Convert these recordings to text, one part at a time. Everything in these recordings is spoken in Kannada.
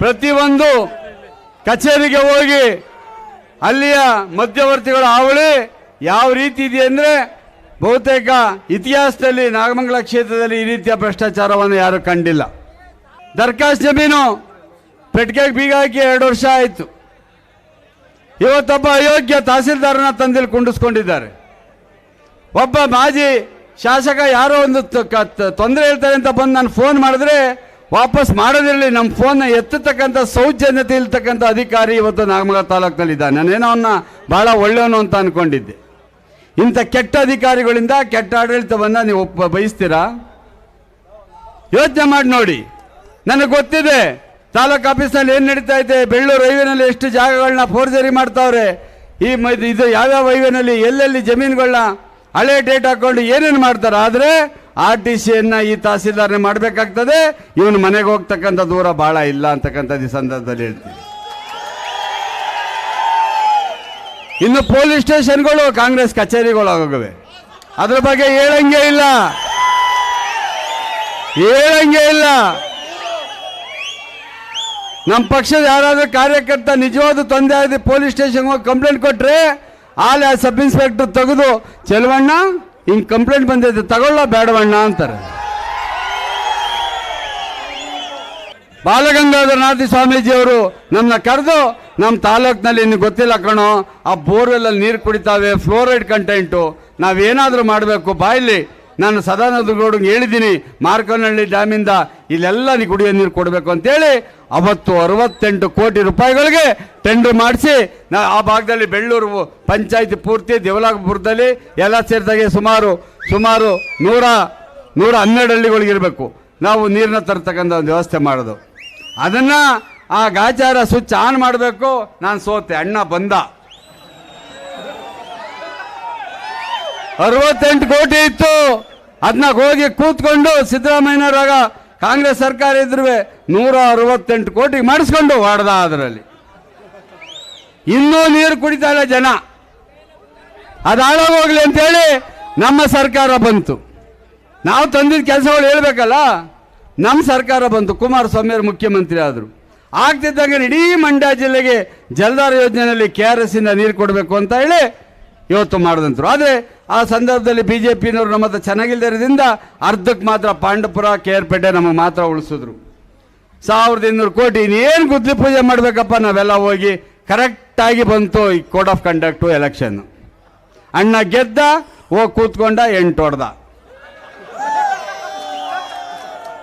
ಪ್ರತಿಯೊಂದು ಕಚೇರಿಗೆ ಹೋಗಿ ಅಲ್ಲಿಯ ಮಧ್ಯವರ್ತಿಗಳ ಹಾವಳಿ ಯಾವ ರೀತಿ ಇದೆ ಅಂದರೆ ಬಹುತೇಕ ಇತಿಹಾಸದಲ್ಲಿ ನಾಗಮಂಗಲ ಕ್ಷೇತ್ರದಲ್ಲಿ ಈ ರೀತಿಯ ಭ್ರಷ್ಟಾಚಾರವನ್ನು ಯಾರು ಕಂಡಿಲ್ಲ. ದರ್ಖಾಸ್ ಜಮೀನು ಪೆಟ್ಟಿಗೆಗೆ ಬೀಗ ಹಾಕಿ ಎರಡು ವರ್ಷ ಆಯಿತು. ಇವತ್ತೊಬ್ಬ ಅಯೋಗ್ಯ ತಹಸೀಲ್ದಾರನ ತಂದಿಲ್ಲಿ ಕುಂಡಿಸ್ಕೊಂಡಿದ್ದಾರೆ. ಒಬ್ಬ ಮಾಜಿ ಶಾಸಕ ಯಾರೋ ಒಂದು ತೊಂದರೆ ಹೇಳ್ತಾರೆ ಅಂತ ಬಂದು ನಾನು ಫೋನ್ ಮಾಡಿದ್ರೆ ವಾಪಸ್ ಮಾಡೋದಿರಲಿ ನಮ್ಮ ಫೋನ್ನ ಎತ್ತತಕ್ಕಂಥ ಸೌಜನ್ಯತೆ ಇರ್ತಕ್ಕಂಥ ಅಧಿಕಾರಿ ಇವತ್ತು ನಾಗಮಂಗಲ ತಾಲೂಕಿನಲ್ಲಿ ಇದ್ದಾನೆ ನಾನೇನೋ ಅವನ್ನ ಭಾಳ ಒಳ್ಳೆಯವನು ಅಂತ ಅಂದ್ಕೊಂಡಿದ್ದೆ ಇಂಥ ಕೆಟ್ಟ ಅಧಿಕಾರಿಗಳಿಂದ ಕೆಟ್ಟ ಆಡಳಿತವನ್ನು ನೀವು ಒಪ್ಪ ಬಯಸ್ತೀರಾ? ಯೋಚನೆ ಮಾಡಿ ನೋಡಿ. ನನಗೆ ಗೊತ್ತಿದೆ, ತಾಲೂಕು ಆಫೀಸ್ನಲ್ಲಿ ಏನು ನಡೀತಾ ಇದೆ? ಬೆಳ್ಳೂರು ಹೈವೇನಲ್ಲಿ ಎಷ್ಟು ಜಾಗಗಳನ್ನ ಫೋರ್ಜರಿ ಮಾಡ್ತಾವ್ರೆ? ಈ ಇದು ಯಾವ್ಯಾವ ಹೈವೇನಲ್ಲಿ, ಎಲ್ಲೆಲ್ಲಿ ಜಮೀನುಗಳನ್ನ ಹಳೆ ಡೇಟ್ ಹಾಕೊಂಡು ಏನೇನು ಮಾಡ್ತಾರೆ? ಆದರೆ ಆರ್ ಟಿ ಸಿಯನ್ನ ಈ ತಹಸೀಲ್ದಾರ್ನೇ ಮಾಡಬೇಕಾಗ್ತದೆ. ಇವನು ಮನೆಗೆ ಹೋಗ್ತಕ್ಕಂಥ ದೂರ ಭಾಳ ಇಲ್ಲ ಅಂತಕ್ಕಂಥದ್ದು ಈ ಸಂದರ್ಭದಲ್ಲಿ ಹೇಳ್ತೀನಿ. ಇನ್ನು ಪೊಲೀಸ್ ಸ್ಟೇಷನ್ಗಳು ಕಾಂಗ್ರೆಸ್ ಕಚೇರಿಗಳು ಆಗೋಗವೆ ಅದ್ರ ಬಗ್ಗೆ ಹೇಳಂಗೆ ಇಲ್ಲ. ಹೇಳಂಗೆ ಇಲ್ಲ. ನಮ್ಮ ಪಕ್ಷದ ಯಾರಾದರೂ ಕಾರ್ಯಕರ್ತ ನಿಜವಾದ ತೊಂದರೆ ಆಗಿದೆ ಪೊಲೀಸ್ ಸ್ಟೇಷನ್ಗೆ ಹೋಗಿ ಕಂಪ್ಲೇಂಟ್ ಕೊಟ್ಟರೆ ಆಲೆ ಸಬ್ ಇನ್ಸ್ಪೆಕ್ಟರ್ ತೆಗೆದು, ಚೆಲುವಣ್ಣ? ಹಿಂಗೆ ಕಂಪ್ಲೇಂಟ್ ಬಂದಿದೆ ತಗೊಳ್ಳ ಬೇಡವಣ್ಣ ಅಂತಾರೆ. ಬಾಲಗಂಗಾಧರನಾಥ ಸ್ವಾಮೀಜಿಯವರು ನಮ್ಮನ್ನ ಕರೆದು ನಮ್ಮ ತಾಲೂಕಿನಲ್ಲಿ ಇನ್ನು ಗೊತ್ತಿಲ್ಲ ಕಣೋ, ಆ ಬೋರ್ವೆಲ್ಲಲ್ಲಿ ನೀರು ಕುಡಿತಾವೆ ಫ್ಲೋರೈಡ್ ಕಂಟೆಂಟು ನಾವೇನಾದರೂ ಮಾಡಬೇಕು, ಬಾಯಲ್ಲಿ ನಾನು ಸದಾನಂದ ಗೌಡಂಗೆ ಹೇಳಿದ್ದೀನಿ, ಮಾರ್ಕನಹಳ್ಳಿ ಡ್ಯಾಮಿಂದ ಇಲ್ಲೆಲ್ಲ ನೀವು ಕುಡಿಯೋ ನೀರು ಕೊಡಬೇಕು ಅಂತೇಳಿ, ಅವತ್ತು ಅರವತ್ತೆಂಟು ಕೋಟಿ ರೂಪಾಯಿಗಳಿಗೆ ಟೆಂಡರ್ ಮಾಡಿಸಿ, ನಾ ಆ ಭಾಗದಲ್ಲಿ ಬೆಳ್ಳೂರು ಪಂಚಾಯತಿ ಪೂರ್ತಿ ದೇವಲಾಪುರದಲ್ಲಿ ಎಲ್ಲ ಸೇರಿದಾಗೆ ಸುಮಾರು ಸುಮಾರು ನೂರ ನೂರ ಹನ್ನೆರಡು ಹಳ್ಳಿಗಳಿಗಿರಬೇಕು ನಾವು ನೀರನ್ನ ತರ್ತಕ್ಕಂಥ ಒಂದು ವ್ಯವಸ್ಥೆ ಮಾಡೋದು. ಅದನ್ನು ಆ ಗಾಚಾರ ಸ್ವಿಚ್ ಆನ್ ಮಾಡಬೇಕು, ನಾನು ಸೋತೆ, ಅಣ್ಣ ಬಂದ. ಅರವತ್ತೆಂಟು ಕೋಟಿ ಇತ್ತು. ಅದನ್ನ ಹೋಗಿ ಕೂತ್ಕೊಂಡು ಸಿದ್ದರಾಮಯ್ಯನವರಾಗ ಕಾಂಗ್ರೆಸ್ ಸರ್ಕಾರ ಇದ್ರು ನೂರ ಅರವತ್ತೆಂಟು ಕೋಟಿ ಮಾಡಿಸ್ಕೊಂಡು ಹೊಡೆದ ಅದರಲ್ಲಿ. ಇನ್ನೂ ನೀರು ಕುಡಿತಾ ಇಲ್ಲ ಜನ. ಅದು ಹಾಳಾಗೋಗ್ಲಿ ಅಂತೇಳಿ ನಮ್ಮ ಸರ್ಕಾರ ಬಂತು. ನಾವು ತಂದಿದ್ದ ಕೆಲಸಗಳು ಹೇಳ್ಬೇಕಲ್ಲ, ನಮ್ಮ ಸರ್ಕಾರ ಬಂತು. ಕುಮಾರಸ್ವಾಮಿ ಅವರು ಮುಖ್ಯಮಂತ್ರಿ ಆದರು. ಆಗ್ತಿದ್ದಂಗೆ ಇಡೀ ಮಂಡ್ಯ ಜಿಲ್ಲೆಗೆ ಜಲಧಾರ ಯೋಜನೆಯಲ್ಲಿ ಕೆ ಆರ್ ಎಸ್ ಇಂದ ನೀರು ಕೊಡಬೇಕು ಅಂತ ಹೇಳಿ ಇವತ್ತು ಮಾಡಿದಂತರು. ಆದರೆ ಆ ಸಂದರ್ಭದಲ್ಲಿ ಬಿ ಜೆ ಪಿನವರು ನಮ್ಮ ಹತ್ರ ಚೆನ್ನಾಗಿಲ್ಲದಿರೋದ್ರಿಂದ ಅರ್ಧಕ್ಕೆ ಮಾತ್ರ ಪಾಂಡಪುರ ಕೇರ್ಪೇಟೆ ನಮಗೆ ಮಾತ್ರ ಉಳಿಸಿದ್ರು. ಸಾವಿರದ ಇನ್ನೂರು ಕೋಟಿ, ಇನ್ನೇನು ಗುದ್ಲಿ ಪೂಜೆ ಮಾಡಬೇಕಪ್ಪ, ನಾವೆಲ್ಲ ಹೋಗಿ ಕರೆಕ್ಟಾಗಿ ಬಂತು ಈ ಕೋಡ್ ಆಫ್ ಕಂಡಕ್ಟು ಎಲೆಕ್ಷನ್ನು ಅಣ್ಣ ಗೆದ್ದ, ಹೋಗಿ ಕೂತ್ಕೊಂಡ, ಎಂಟು ಹೊಡೆದ.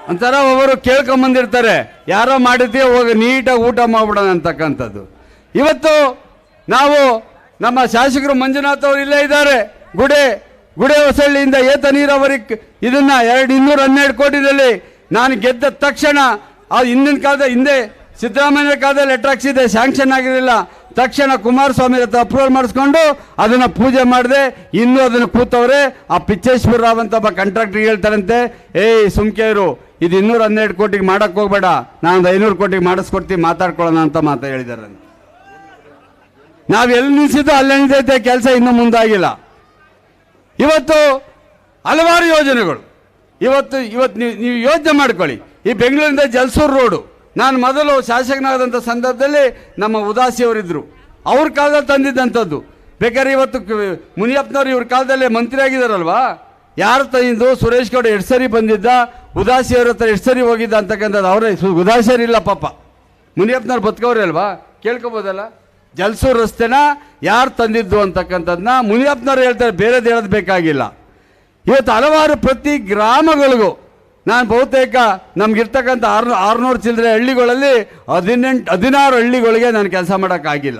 ಒಂಥರ ಒಬ್ಬರು ಕೇಳ್ಕೊಂಬಂದಿರ್ತಾರೆ. ಯಾರೋ ಮಾಡಿದ್ದೆ ಹೋಗಿ ನೀಟಾಗಿ ಊಟ ಮಾಡ್ಬಿಡೋಣ ಅಂತಕ್ಕಂಥದ್ದು. ಇವತ್ತು ನಾವು ನಮ್ಮ ಶಾಸಕರು ಮಂಜುನಾಥ್ ಅವರು ಇಲ್ಲೇ ಇದ್ದಾರೆ. ಗುಡೆ ಗುಡೆ ಹೊಸಳ್ಳಿಯಿಂದ ಏತ ನೀರಾವರಿ ಇದನ್ನ ಎರಡು ಇನ್ನೂರ ಹನ್ನೆರಡು ಕೋಟಿದಲ್ಲಿ ನಾನು ಗೆದ್ದ ತಕ್ಷಣ ಆ ಹಿಂದಿನ ಕಾಲದ ಹಿಂದೆ ಸಿದ್ದರಾಮಯ್ಯ ಕಾಲದಲ್ಲಿ ಲೆಟರ್ ಹಾಕ್ಸಿದೆ ಸ್ಯಾಂಕ್ಷನ್ ಆಗಿರಲಿಲ್ಲ. ತಕ್ಷಣ ಕುಮಾರಸ್ವಾಮಿ ಹತ್ರ ಅಪ್ರೂವಲ್ ಮಾಡಿಸ್ಕೊಂಡು ಅದನ್ನು ಪೂಜೆ ಮಾಡಿದೆ, ಇನ್ನೂ ಅದನ್ನು ಕೂತವ್ರೆ. ಆ ಪಿಚ್ಚೇಶ್ವರ ರಾವ್ ಅಂತ ಒಬ್ಬ ಕಾಂಟ್ರಾಕ್ಟರ್ ಹೇಳ್ತಾರಂತೆ, ಏಯ್ ಸುಮ್ಕೇರು, ಇದು ಇನ್ನೂರ ಹನ್ನೆರಡು ಕೋಟಿಗೆ ಮಾಡೋಕ್ಕೆ ಹೋಗ್ಬೇಡ. ನಾನು ಐನೂರು ಕೋಟಿಗೆ ಮಾಡಿಸ್ಕೊಡ್ತೀನಿ, ಮಾತಾಡ್ಕೊಳ್ಳೋಣ ಅಂತ ಮಾತಾ ಹೇಳಿದಾರೆ ನಾವು ಎಲ್ಲಿ ನಿಲ್ಸಿದ್ದು ಅಲ್ಲೇ ನಿಂತೈತೆ ಕೆಲಸ ಇನ್ನೂ ಮುಂದಾಗಿಲ್ಲ. ಇವತ್ತು ಹಲವಾರು ಯೋಜನೆಗಳು. ಇವತ್ತು ಇವತ್ತು ನೀವು ನೀವು ಯೋಜನೆ ಮಾಡ್ಕೊಳ್ಳಿ. ಈ ಬೆಂಗಳೂರಿಂದ ಜಲ್ಸೂರು ರೋಡು. ನಾನು ಮೊದಲು ಶಾಸಕನಾದಂಥ ಸಂದರ್ಭದಲ್ಲಿ ನಮ್ಮ ಉದಾಸಿಯವರಿದ್ದರು ಅವ್ರ ಕಾಲದಲ್ಲಿ ತಂದಿದ್ದಂಥದ್ದು. ಬೇಕಾದ್ರೆ ಇವತ್ತು ಮುನಿಯಪ್ಪನವರು ಇವ್ರ ಕಾಲದಲ್ಲಿ ಮಂತ್ರಿ ಆಗಿದ್ದಾರಲ್ವಾ ಯಾರು ತಂದಿದ್ದು? ಸುರೇಶ್ ಗೌಡ ಎಷ್ಟು ಸರಿ ಬಂದಿದ್ದ? ಉದಾಸಿಯವ್ರ ಹತ್ರ ಎಷ್ಟು ಸರಿ ಹೋಗಿದ್ದ ಅಂತಕ್ಕಂಥದ್ದು ಅವರೇ. ಉದಾಸಿಯರಿಲ್ಲ ಪಾಪ. ಮುನಿಯಪ್ಪನವ್ರು ಬದುಕವ್ರೆ ಅಲ್ವಾ? ಕೇಳ್ಕೊಬೋದಲ್ಲ? ಜಲ್ಸೂರು ರಸ್ತೆನ ಯಾರು ತಂದಿದ್ದು ಅಂತಕ್ಕಂಥದ್ದನ್ನ ಮುನಿಯಪ್ಪನವ್ರು ಹೇಳ್ತಾರೆ ಬೇರೆದು ಹೇಳೋದು ಬೇಕಾಗಿಲ್ಲ. ಇವತ್ತು ಹಲವಾರು ಪ್ರತಿ ಗ್ರಾಮಗಳಿಗೂ ನಾನು ಬಹುತೇಕ ನಮಗಿರ್ತಕ್ಕಂಥ ಆರು ಆರುನೂರು ಚಿಲ್ಲರೆ ಹಳ್ಳಿಗಳಲ್ಲಿ ಹದಿನೆಂಟು, ಹದಿನಾರು ಹಳ್ಳಿಗಳಿಗೆ ನಾನು ಕೆಲಸ ಮಾಡೋಕ್ಕಾಗಿಲ್ಲ.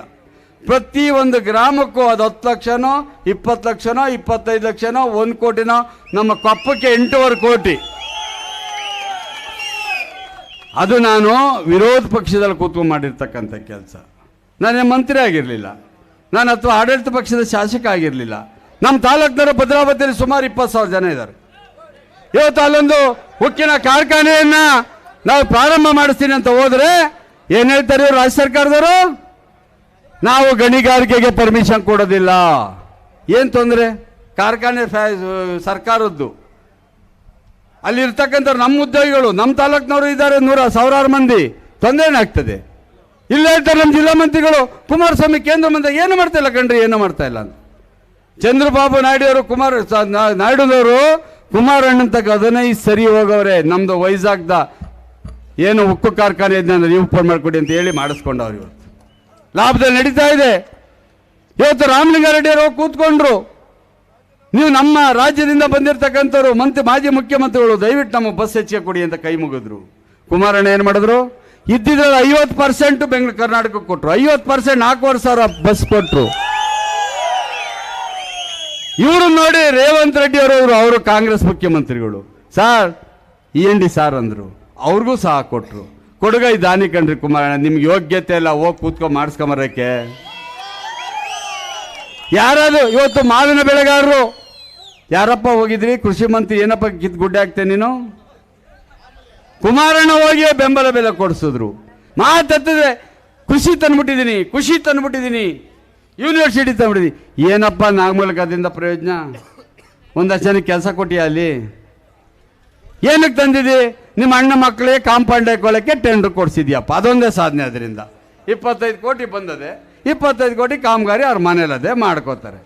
ಪ್ರತಿ ಒಂದು ಗ್ರಾಮಕ್ಕೂ ಅದು ಹತ್ತು ಲಕ್ಷನೋ, ಇಪ್ಪತ್ತು ಲಕ್ಷನೋ, ಇಪ್ಪತ್ತೈದು ಲಕ್ಷನೋ, ಒಂದು ಕೋಟಿನೋ, ನಮ್ಮ ಕೊಪ್ಪಕ್ಕೆ ಎಂಟೂವರೆ ಕೋಟಿ. ಅದು ನಾನು ವಿರೋಧ ಪಕ್ಷದಲ್ಲಿ ಕೂತ್ಕೊಂಡು ಮಾಡಿರ್ತಕ್ಕಂಥ ಕೆಲಸ. ನಾನೇ ಮಂತ್ರಿ ಆಗಿರಲಿಲ್ಲ. ನಾನು ಅಥವಾ ಆಡಳಿತ ಪಕ್ಷದ ಶಾಸಕ ಆಗಿರಲಿಲ್ಲ. ನಮ್ಮ ತಾಲೂಕಿನವರು ಭದ್ರಾವತಿಯಲ್ಲಿ ಸುಮಾರು ಇಪ್ಪತ್ತು ಸಾವಿರ ಜನ ಇದ್ದಾರೆ ಇವತ್ತು ಅಲ್ಲೊಂದು ಉಕ್ಕಿನ ಕಾರ್ಖಾನೆಯನ್ನು ನಾವು ಪ್ರಾರಂಭ ಮಾಡಿಸ್ತೀನಿ ಅಂತ ಹೋದರೆ ಏನು ಹೇಳ್ತಾರೆ ರಾಜ್ಯ ಸರ್ಕಾರದವರು? ನಾವು ಗಣಿಗಾರಿಕೆಗೆ ಪರ್ಮಿಷನ್ ಕೊಡೋದಿಲ್ಲ. ಏನು ತೊಂದರೆ? ಕಾರ್ಖಾನೆ ಸರ್ಕಾರದ್ದು. ಅಲ್ಲಿರ್ತಕ್ಕಂಥ ನಮ್ಮ ಉದ್ಯೋಗಿಗಳು, ನಮ್ಮ ತಾಲೂಕಿನವರು ಇದ್ದಾರೆ ನೂರ ಸಾವಿರಾರು ಮಂದಿ. ತೊಂದರೆ ಆಗ್ತದೆ. ಇಲ್ಲ ಹೇಳ್ತಾರೆ ನಮ್ಮ ಜಿಲ್ಲಾ ಮಂತ್ರಿಗಳು. ಕುಮಾರಸ್ವಾಮಿ ಕೇಂದ್ರ ಮಂತ್ರಿ ಏನು ಮಾಡ್ತಾ ಇಲ್ಲ ಕಣ್ರಿ, ಏನು ಮಾಡ್ತಾ ಇಲ್ಲ ಅಂತ. ಚಂದ್ರಬಾಬು ನಾಯ್ಡು ಅವರು ಕುಮಾರ್ ನಾಯ್ಡುದವರು ಕುಮಾರಣ್ಣನ ತಕ್ಕ ಹದಿನೈದು ಸರಿ ಹೋಗವ್ರೆ, ನಮ್ದು ವೈಜಾಗ್ದ ಏನು ಉಕ್ಕು ಕಾರ್ಖಾನೆ ಇದನ್ನ ನೀವು ಫೋನ್ ಮಾಡಿಕೊಡಿ ಅಂತ ಹೇಳಿ ಮಾಡಿಸ್ಕೊಂಡವ್ರು ಇವತ್ತು ಲಾಭದಲ್ಲಿ ನಡೀತಾ ಇದೆ. ಇವತ್ತು ರಾಮಲಿಂಗಾರೆಡ್ಡಿ ಅವರು ಕೂತ್ಕೊಂಡ್ರು. ನೀವು ನಮ್ಮ ರಾಜ್ಯದಿಂದ ಬಂದಿರತಕ್ಕಂಥವ್ರು, ಮಂತ್ರಿ, ಮಾಜಿ ಮುಖ್ಯಮಂತ್ರಿಗಳು, ದಯವಿಟ್ಟು ನಮ್ಮ ಬಸ್ ಹೆಚ್ಚಿಗೆ ಕೊಡಿ ಅಂತ ಕೈ ಮುಗಿದ್ರು. ಕುಮಾರಣ್ಣ ಏನು ಮಾಡಿದ್ರು? ಇದ್ದಿದ್ರಲ್ಲಿ ಐವತ್ತು ಪರ್ಸೆಂಟ್ ಬೆಂಗಳೂರು, ಕರ್ನಾಟಕಕ್ಕೆ ಕೊಟ್ಟರು ಐವತ್ತು ಪರ್ಸೆಂಟ್ ನಾಲ್ಕೂವರೆ ಸಾವಿರ ಬಸ್ ಕೊಟ್ಟರು ಇವರು ನೋಡಿ ರೇವಂತ್ ರೆಡ್ಡಿ ಅವರು ಅವರು ಕಾಂಗ್ರೆಸ್ ಮುಖ್ಯಮಂತ್ರಿಗಳು. Sir E N D sir ಅಂದರು. ಅವ್ರಿಗೂ ಸಹ ಕೊಟ್ರು. ಕೊಡುಗೈ ದಾನಿ ಕಣ್ರಿ ಕುಮಾರಣ್ಣ, ನಿಮ್ಗೆ ಯೋಗ್ಯತೆ ಇಲ್ಲ ಹೋಗಿ ಕೂತ್ಕೊಂಡು ಮಾಡಿಸ್ಕೊಂಬರಕ್ಕೆ ಯಾರಾದ್ರು, ಇವತ್ತು ಮಾವಿನ ಬೆಳೆಗಾರರು. ಯಾರಪ್ಪ ಹೋಗಿದ್ರಿ? ಕೃಷಿ ಮಂತ್ರಿ ಏನಪ್ಪ ಕಿತ್ ಗುಡ್ಡೆ ಆಗ್ತೇನೆ ನೀನು? ಕುಮಾರಣ್ಣ ಹೋಗಿ ಬೆಂಬಲ ಬೆಲೆ ಕೊಡಿಸಿದ್ರು. ಮಾತತ್ತದೆ ಖುಷಿ ತಂದ್ಬಿಟ್ಟಿದ್ದೀನಿ ಖುಷಿ ತಂದ್ಬಿಟ್ಟಿದ್ದೀನಿ. ಯೂನಿವರ್ಸಿಟಿ ತಂದ್ಬಿಟ್ಟಿದ್ದೀನಿ. ಏನಪ್ಪ ನಾಗಮೂಲಕದಿಂದ ಪ್ರಯೋಜನ? ಒಂದಷ್ಟು ಜನಕ್ಕೆ ಕೆಲಸ ಕೊಟ್ಟಿ ಅಲ್ಲಿ? ಏನಕ್ಕೆ ತಂದಿದ್ದಿ ನಿಮ್ಮ ಅಣ್ಣ ಮಕ್ಕಳಿಗೆ ಕಾಂಪೌಂಡ್ ಹಾಕೊಳ್ಳೋಕ್ಕೆ ಟೆಂಡರ್ ಕೊಡಿಸಿದ್ಯಪ್ಪ. ಅದೊಂದೇ ಸಾಧನೆ ಅದರಿಂದ. ಇಪ್ಪತ್ತೈದು ಕೋಟಿ ಬಂದದೆ. ಇಪ್ಪತ್ತೈದು ಕೋಟಿ ಕಾಮಗಾರಿ ಅವ್ರ ಮನೇಲದೇ ಮಾಡ್ಕೋತಾರೆ.